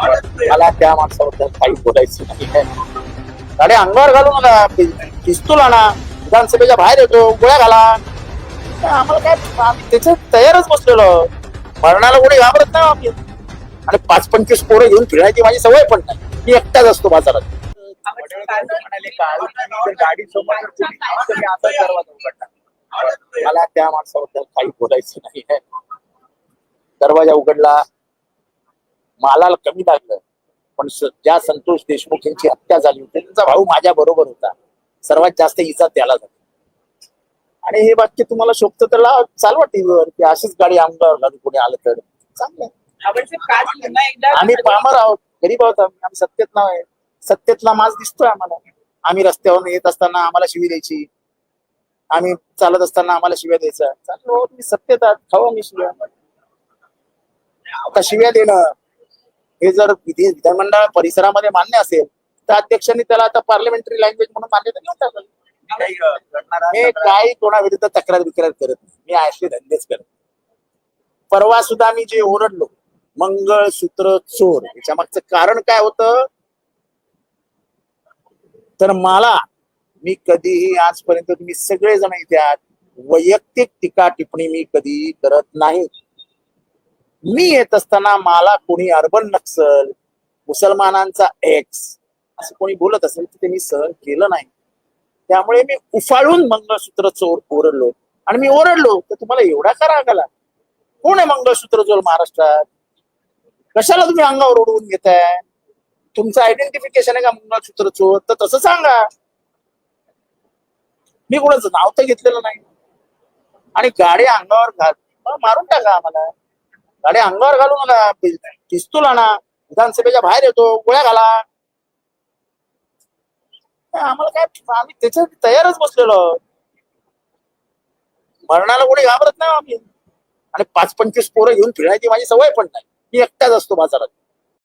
मला त्या माणसाबद्दल काही बोलायचं नाही आहे. गाडी अंगावर घालू नका पिस्तूल आणा विधानसभेच्या बाहेर येतो गोळ्या घाला. आम्हाला काय आम्ही त्याच्यात तयारच बसलेलो. मरणाला कोणी घाबरत नाही आम्ही. आणि पाच पंचवीस पोरं घेऊन फिरण्याची माझी सवय पण नाही. मी एकटाच असतो बाजारात. गाडी समोर दरवाजा मला त्या माणसाबद्दल काही बोलायचं नाही दरवाजा उघडला मालाला कमी लागलं. पण ज्या संतोष देशमुख यांची हत्या झाली होती त्यांचा भाऊ माझ्या बरोबर होता. सर्वात जास्त इजा त्याला झाली. आणि हे वाक्य तुम्हाला शोभतं तर लावा चालवा टीव्हीवर की अशीच गाडी आमदार घालून कोणी आलं तर. चांगलं आम्ही पामर आहोत. गरीब आहोत आम्ही. आम्ही सत्तेत नाव आहे. सत्तेतला माज दिसतोय आम्हाला. आम्ही रस्त्यावरून येत असताना आम्हाला शिवी द्यायची. आम्ही चालत असताना आम्हाला शिव्या द्यायच्या. चाललो तुम्ही सत्तेत आहात. खाऊ आम्ही शिव्या. आता शिव्या देणं. हे जर विधी विधानमंडळ परिसरामध्ये मान्य असेल तर अध्यक्षांनी त्याला आता पार्लमेंटरी लँग्वेज म्हणून मान्यता देऊन टाकलं. मी काही कोणाविरुद्ध तक्रार विक्रार करत नाही. मी असे धंदेच करत. परवा सुद्धा मी जे ओरडलो मंगळसूत्र चोर याच्या मागचं कारण काय होतं? तर मला मी कधीही आजपर्यंत तुम्ही सगळेजण इथे आहात वैयक्तिक टीका टिप्पणी मी कधी करत नाही. मी येत असताना मला कोणी अर्बन नक्सल मुसलमानांचा एक्स असं कोणी बोलत असेल तर ते मी सहन केलं नाही. त्यामुळे मी उफाळून मंगळसूत्र चोर ओरडलो. आणि मी ओरडलो तर तुम्हाला एवढा का राग आला? कोण आहे मंगळसूत्र चोर महाराष्ट्रात? कशाला तुम्ही अंगावर ओढवून घेताय? तुमचं आयडेंटिफिकेशन आहे का मंगळसूत्र चोर? तर तसं सांगा. मी कोणाचं नाव तर घेतलेलं नाही. आणि गाडी अंगावर घाल मारून टाका आम्हाला. गाडी अंगावर घालू नका पिस्तूल आणा. विधानसभेच्या बाहेर येतो. गोळ्या घाला. काय आम्हाला काय आम्ही त्याच्यात तयारच बसलेलो. मरणाला कोणी घाबरत नाही आम्ही. आणि पाच पंचवीस पोरं घेऊन फिरण्याची माझी सवय पण नाही. मी एकटाच असतो बाजारात.